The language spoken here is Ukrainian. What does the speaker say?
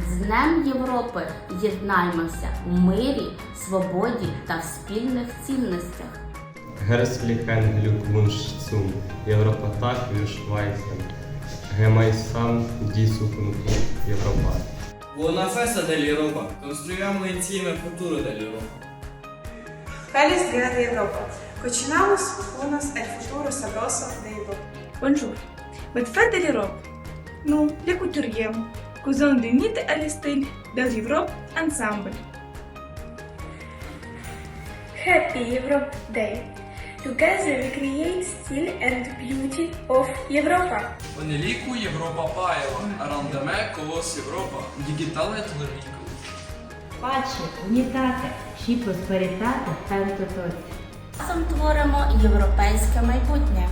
з Днем Європи єднаймося в мирі, свободі та в спільних цінностях. Герцліхен Глюквунш Цум, Європа так вішвайсен, Гемайсам Дісукнухі Європа. Buona festa dell'Europa, costruiamo insieme il futuro dell'Europa. Feliz Día de Europa. Cocinamos unos el futuro sabroso de Europa. Buongiorno. Buona festa dell'Europa. Ну, для кутюр'єм. Causons d'unité à l'estile de l'Europe ensemble. Happy Europe Day. Together we create style and beauty of Europa. Онеліку Європа паєва, рандеме колос Європа, дігітале телевіку. Pace, unitate și prosperitate pentru. Разом творимо європейське майбутнє.